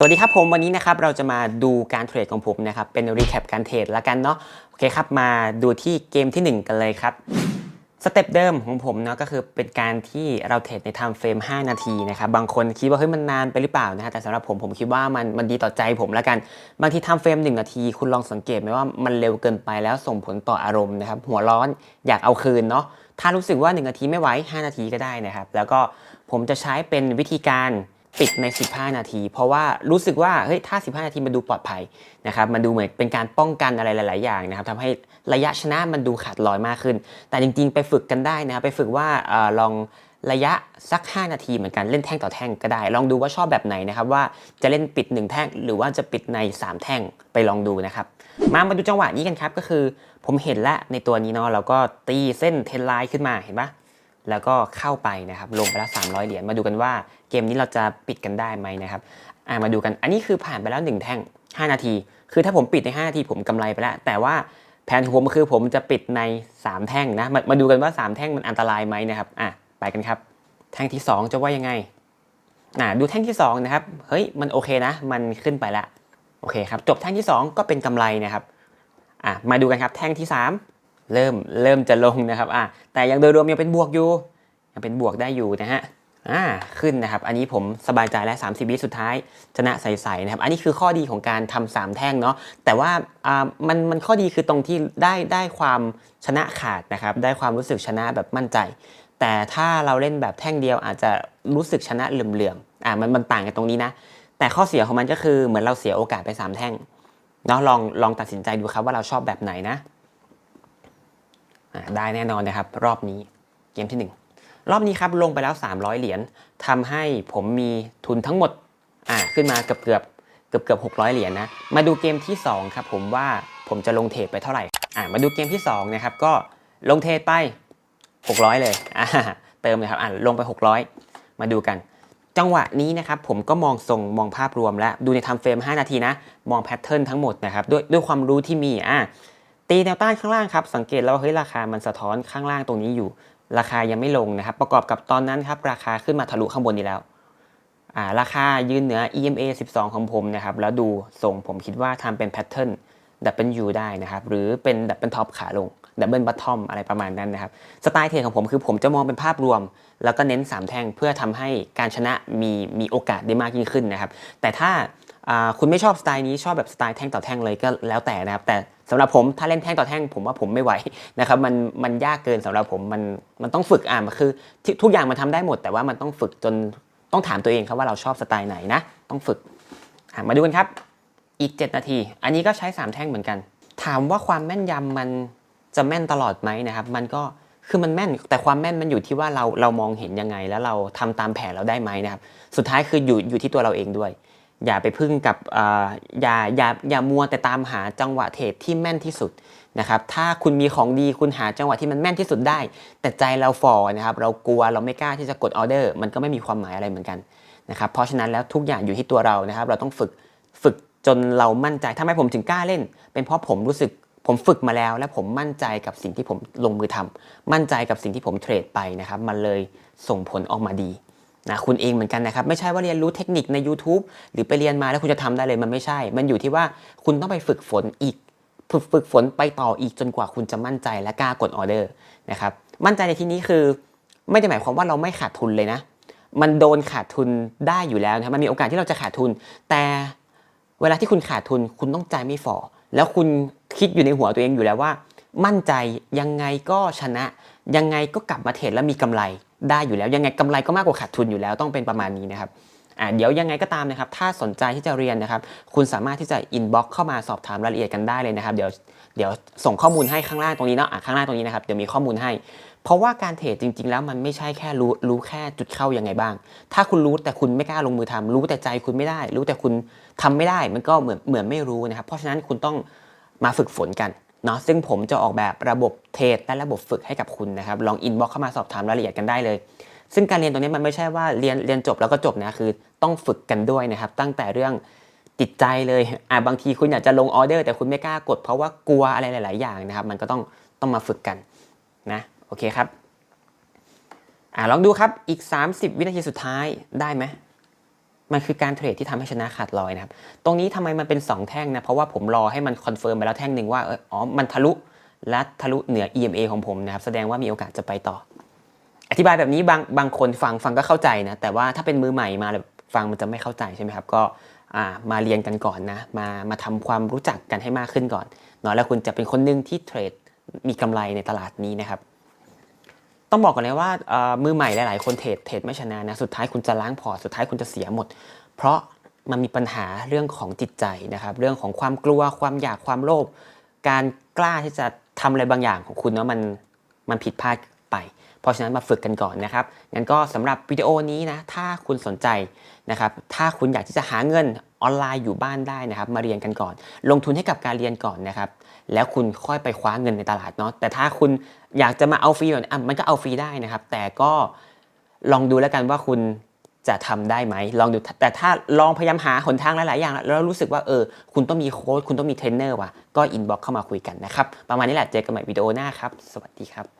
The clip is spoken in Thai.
สวัสดีครับผมวันนี้นะครับเราจะมาดูการเทรดของผมนะครับเป็นรีแคปการเทรดแล้วกันเนาะโอเคครับมาดูที่เกมทีหนึ่1 กันเลยครับสเต็ปเดิมของผมเนาะก็คือเป็นการที่เราเทรดในไทม์เฟรม5 นาทีนะครับบางคนคิดว่าเฮ้ยมันนานไปหรือเปล่านะฮะแต่สำหรับผมผมคิดว่ามันมันดีต่อใจผมแล้วกัน บางทีไทม์เฟรม1 นาที คุณลองสังเกตไหมว่ามันเร็วเกินไปแล้วส่งผลต่ออารมณ์นะครับหัวร้อนอยากเอาคืนเนาะถ้ารู้สึกว่า 1 นาทีไม่ไหว5นาทีก็ได้นะครับแล้วก็ผมจะใช้เป็นวิธีการ ปิดใน 15 นาที เพราะว่ารู้สึกว่าเฮ้ยถ้า 15 นาทีมันดูปลอดภัยนะครับมันดูเหมือนเป็นการป้องกันอะไรหลาย ๆ อย่างนะครับทำให้ระยะชนะมันดูขาดลอยมากขึ้น แต่จริง ๆ ไปฝึกกันได้นะครับไปฝึกว่าออลองระยะสัก 5 นาทีเหมือนกันเล่นแท่งต่อแท่งก็ได้ ลองดูว่าชอบแบบไหนนะครับว่าจะเล่นปิด 1 แท่ง หรือว่าจะปิดใน 3 แท่งไปลองดูนะครับมามาดูจังหวะนี้กันครับก็คือ ผมเห็นแล้วในตัวนี้เนาะเราก็ตีเส้นเทนไลน์ขึ้นมาเห็นปะ แล้วก็เข้าไปนะครับลงไปแล้ว300 เหรียญมาดูกันว่าเกมนี้เราจะปิดกันได้ไหมนะครับอ่ามาดูกันอันนี้คือผ่านไปแล้ว 1 แท่ง 5 นาที คือถ้าผมปิดใน 5 นาทีผมกำไรไปแล้ว แต่ว่าแผนของผมคือผมจะปิดใน 3 แท่งนะมามาดูกันว่า 3 แท่งมันอันตรายไหมนะครับอะไปกันครับ แท่งที่ 2 จะว่ายังไงอ่าดูแท่งที่2นะครับเฮ้ยมันโอเคนะ มันขึ้นไปแล้วโอเคครับจบแท่งที่ 2 ก็เป็นกำไรนะครับอะมาดูกันครับแท่งที่ 3 เริ่มเริ่มจะลงนะครับอะแต่ยังโดยรวมยังเป็นบวกอยู่ยังเป็นบวกได้อยู่นะฮะอ่าขึ้นนะครับ อันนี้ผมสบายใจแล้ว 30 วิสุดท้ายชนะใสๆนะครับ อันนี้คือข้อดีของการทำสามแท่งเนาะแต่ว่าอ่ามันมันข้อดีคือตรงที่ได้ได้ความชนะขาดนะครับ ได้ความรู้สึกชนะแบบมั่นใจ แต่ถ้าเราเล่นแบบแท่งเดียวอาจจะรู้สึกชนะเหลื่อมๆอ่ามันมันต่างกันตรงนี้นะ แต่ข้อเสียของมันก็คือเหมือนเราเสียโอกาสไปสามแท่งเนาะลองลองตัดสินใจดูครับว่าเราชอบแบบไหนนะ ได้แน่นอนนะครับ รอบนี้เกมที่ 1 รอบนี้ครับลงไปแล้ว 300 เหรียญทำให้ผมมีทุนทั้งหมดอ่าขึ้นมาเกือบเกือบเกือบเกือบ600 เหรียญนะมาดูเกมที่ 2 ครับผมว่าผมจะลงเทรดไปเท่าไหร่อ่ามาดูเกมที่2นะครับก็ลงเทรดไป 600 เลยอ่าเติมเลยครับอ่าลงไป 600 มาดูกัน จังหวะนี้นะครับผมก็มองทรงมองภาพรวมแล้วดูในทำเฟรม 5 นาทีนะ มองแพทเทิร์นทั้งหมดนะครับด้วยด้วยความรู้ที่มีอ่า ตีแนวต้านข้างล่างครับสังเกตแล้วว่าเฮ้ยราคามันสะท้อนข้างล่างตรงนี้อยู่ ราคายังไม่ลงนะครับ ประกอบกับตอนนั้นครับราคาขึ้นมาทะลุข้างบนนี้แล้วอ่าราคายืนเหนือ EMA 12 ของผมนะครับ แล้วดูส่งผมคิดว่าทำเป็นแพทเทิร์นดับเบิลยูได้นะครับ หรือเป็นดับเบิลท็อปขาลงดับเบิลบัตทอมอะไรประมาณนั้นนะครับ สไตล์เทรดของผมคือผมจะมองเป็นภาพรวม แล้วก็เน้น 3 แท่งเพื่อทำให้การชนะมีมีโอกาสได้มากยิ่งขึ้นนะครับ แต่ถ้าอ่าคุณไม่ชอบสไตล์นี้ชอบแบบสไตล์แท่งต่อแท่งเลยก็แล้วแต่นะครับ แต่ สำหรับผมถ้าเล่นแท่งต่อแท่งผมว่าผมไม่ไหวนะครับมันมันยากเกินสำหรับผมมันมันต้องฝึกอ่านคือท,ทุกอย่างมันทำได้หมด แต่ว่ามันต้องฝึกจนต้องถามตัวเองครับว่าเราชอบสไตล์ไหนนะ ต้องฝึกอะมาดูกันครับ อีก 7 นาที อันนี้ก็ใช้ 3 แท่งเหมือนกัน ถามว่าความแม่นยำมันจะแม่นตลอดไหมนะครับ มันก็คือมันแม่นแต่ความแม่นมันอยู่ที่ว่าเราเรามองเห็นยังไง แล้วเราทำตามแผนเราได้ไหมนะครับ สุดท้ายคืออยู่อยู่ที่ตัวเราเองด้วย อย่าไปพึ่งกับอย่าอย่าอย่ามัวแต่ตามหาจังหวะเทรดที่แม่นที่สุดนะครับถ้าคุณมีของดีคุณหาจังหวะที่มันแม่นที่สุดได้ แต่ใจเราฝ่อนะครับเรากลัวเราไม่กล้าที่จะกดออเดอร์ มันก็ไม่มีความหมายอะไรเหมือนกันนะครับเพราะฉะนั้นแล้วทุกอย่างอยู่ที่ตัวเรานะครับ เราต้องฝึกฝึกจนเรามั่นใจทำไมผมถึงกล้าเล่น เป็นเพราะผมรู้สึกผมฝึกมาแล้ว และผมมั่นใจกับสิ่งที่ผมลงมือทำมั่นใจกับสิ่งที่ผมเทรดไปนะครับ มันเลยส่งผลออกมาดี นะคุณเองเหมือนกันนะครับ ไม่ใช่ว่าเรียนรู้เทคนิคใน YouTube หรือไปเรียนมาแล้วคุณจะทำได้เลยมันไม่ใช่ มันอยู่ที่ว่าคุณต้องไปฝึกฝนอีก ฝึกฝึกฝนไปต่ออีกจนกว่าคุณจะมั่นใจและกล้ากดออเดอร์นะครับมั่นใจในที่นี้คือ ไม่ได้หมายความว่าเราไม่ขาดทุนเลยนะ มันโดนขาดทุนได้อยู่แล้วนะครับมันมีโอกาสที่เราจะขาดทุน แต่เวลาที่คุณขาดทุน คุณต้องใจไม่ฝ่อแล้วคุณคิดอยู่ในหัวตัวเองอยู่แล้วว่า มั่นใจยังไงก็ชนะ ยังไงก็กลับมาเทรดแล้วมีกำไรได้อยู่แล้ว ยังไงกำไรก็มากกว่าขาดทุนอยู่แล้วต้องเป็นประมาณนี้นะครับอ่าเดี๋ยวยังไงก็ตามนะครับถ้าสนใจที่จะเรียนนะครับ คุณสามารถที่จะอินบ็อกเข้ามาสอบถามรายละเอียดกันได้เลยนะครับ เดี๋ยวเดี๋ยวส่งข้อมูลให้ข้างล่างตรงนี้เนาะข้างล่างตรงนี้นะครับเดี๋ยวมีข้อมูลให้ เพราะว่าการเทรดจริง ๆ แล้วมันไม่ใช่แค่รู้รู้แค่จุดเข้ายังไงบ้าง ถ้าคุณรู้แต่คุณไม่กล้าลงมือทำรู้แต่ใจคุณไม่ได้ รู้แต่คุณทำไม่ได้ มันก็เหมือนเหมือนไม่รู้นะครับ เพราะฉะนั้นคุณต้องมาฝึกฝนกัน เนาะซึ่งผมจะออกแบบระบบเทรดและระบบฝึกให้กับคุณนะครับ ลองอินบ็อกเข้ามาสอบถามรายละเอียดกันได้เลย ซึ่งการเรียนตรงนี้มันไม่ใช่ว่าเรียนเรียนจบแล้วก็จบนะคือต้องฝึกกันด้วยนะครับ ตั้งแต่เรื่องจิตใจเลยอ่าบางทีคุณอยากจะลงออเดอร์แต่คุณไม่กล้ากดเพราะว่ากลัวอะไรหลาย ๆ อย่างนะครับ มันก็ต้องต้องมาฝึกกันนะโอเคครับอ่าลองดูครับอีก 30 วินาทีสุดท้ายได้ไหม มันคือการเทรดที่ทำให้ชนะขาดลอยนะครับ ตรงนี้ทำไมมันเป็น 2 แท่งนะ เพราะว่าผมรอให้มันคอนเฟิร์มไปแล้วแท่งหนึ่งว่าเอออ๋อ มันทะลุและทะลุเหนือ EMA ของผมนะครับ แสดงว่ามีโอกาสจะไปต่อ อธิบายแบบนี้บางบางคนฟังฟังก็เข้าใจนะ แต่ว่าถ้าเป็นมือใหม่มาแบบฟังมันจะไม่เข้าใจใช่ไหมครับ ก็มาเรียนกันก่อนนะ มามาทำความรู้จักกันให้มากขึ้นก่อนเนาะแล้วคุณจะเป็นคนหนึ่งที่เทรดมีกำไรในตลาดนี้นะครับ ต้องบอกก่อนเลยว่ามือใหม่หลาย ๆ คนเทรดเทรดไม่ชนะนะสุดท้ายคุณจะล้างพอร์ตสุดท้ายคุณจะเสียหมด เพราะมันมีปัญหาเรื่องของจิตใจนะครับ เรื่องของความกลัวความอยากความโลภการกล้าที่จะทำอะไรบางอย่างของคุณเนาะมันมันผิดพลาด เพราะฉะนั้นมาฝึกกันก่อนนะครับงั้นก็สำหรับวิดีโอนี้นะถ้าคุณสนใจนะครับถ้าคุณอยากที่จะหาเงินออนไลน์อยู่บ้านได้นะครับมาเรียนกันก่อน ลงทุนให้กับการเรียนก่อนนะครับแล้วคุณค่อยไปคว้าเงินในตลาดเนาะแต่ถ้าคุณอยากจะมาเอาฟรีแบบอะมันก็เอาฟรีได้นะครับ แต่ก็ลองดูแล้วกันว่าคุณจะทำได้ไหมลองดูแต่ถ้าลองพยายามหาหนทางหลาย ๆ อย่าง แล้วรู้สึกว่าเออคุณต้องมีโค้ชคุณต้องมีเทรนเนอร์ว่ะก็อินบ็อกเข้ามาคุยกันนะครับ ประมาณนี้แหละเจอกันใหม่วิดีโอหน้าครับ สวัสดีครับ